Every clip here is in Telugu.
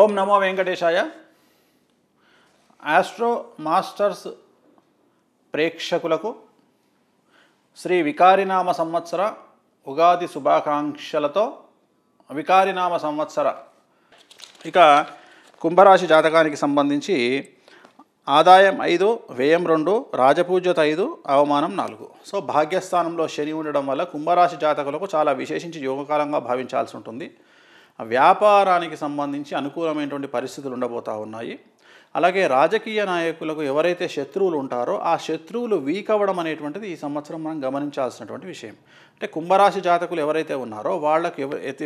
ఓం నమో వెంకటేశాయ. ఆస్ట్రో మాస్టర్స్ ప్రేక్షకులకు శ్రీ వికారినామ సంవత్సర ఉగాది శుభాకాంక్షలతో వికారినామ సంవత్సర. ఇక కుంభరాశి జాతకానికి సంబంధించి ఆదాయం ఐదు వ్యయం రెండు రాజపూజ్యత ఐదు అవమానం నాలుగు. సో భాగ్యస్థానంలో శని ఉండడం వల్ల కుంభరాశి జాతకులకు చాలా విశేషించి యోగకాలంగా భావించాల్సి ఉంటుంది. వ్యాపారానికి సంబంధించి అనుకూలమైనటువంటి పరిస్థితులు ఉండబోతూ ఉన్నాయి. అలాగే రాజకీయ నాయకులకు ఎవరైతే శత్రువులు ఉంటారో ఆ శత్రువులు వీక్ అవ్వడం అనేటువంటిది ఈ సంవత్సరం మనం గమనించాల్సినటువంటి విషయం. అంటే కుంభరాశి జాతకులు ఎవరైతే ఉన్నారో వాళ్ళకి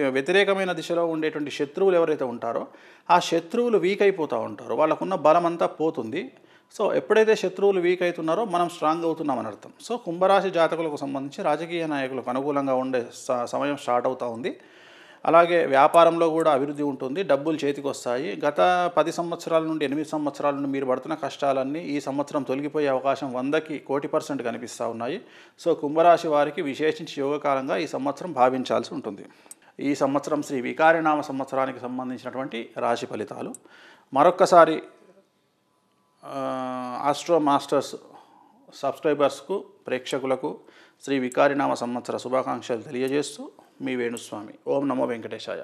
వ్యతిరేకమైన దిశలో ఉండేటువంటి శత్రువులు ఎవరైతే ఉంటారో ఆ శత్రువులు వీక్ అయిపోతూ ఉంటారు. వాళ్ళకున్న బలం అంతా పోతుంది. సో ఎప్పుడైతే శత్రువులు వీక్ అవుతున్నారో మనం స్ట్రాంగ్ అవుతున్నామని అర్థం. సో కుంభరాశి జాతకులకు సంబంధించి రాజకీయ నాయకులకు అనుకూలంగా ఉండే స- సమయం స్టార్ట్ అవుతూ ఉంది. అలాగే వ్యాపారంలో కూడా అభివృద్ధి ఉంటుంది డబ్బులు చేతికి వస్తాయి గత పది సంవత్సరాల నుండి ఎనిమిది సంవత్సరాల నుండి మీరు పడుతున్న కష్టాలన్నీ ఈ సంవత్సరం తొలగిపోయే అవకాశం వందకి కోటి పర్సెంట్ కనిపిస్తూ ఉన్నాయి. సో కుంభరాశి వారికి విశేషించి యోగకాలంగా ఈ సంవత్సరం భావించాల్సి ఉంటుంది. ఈ సంవత్సరం శ్రీ వికారినామ సంవత్సరానికి సంబంధించినటువంటి రాశి ఫలితాలు. మరొక్కసారి ఆస్ట్రో మాస్టర్స్ సబ్స్క్రైబర్స్కు ప్రేక్షకులకు శ్రీ వికారినామ సంవత్సర శుభాకాంక్షలు తెలియజేస్తూ మీ వేణుస్వామి. ఓం నమో వెంకటేశాయ.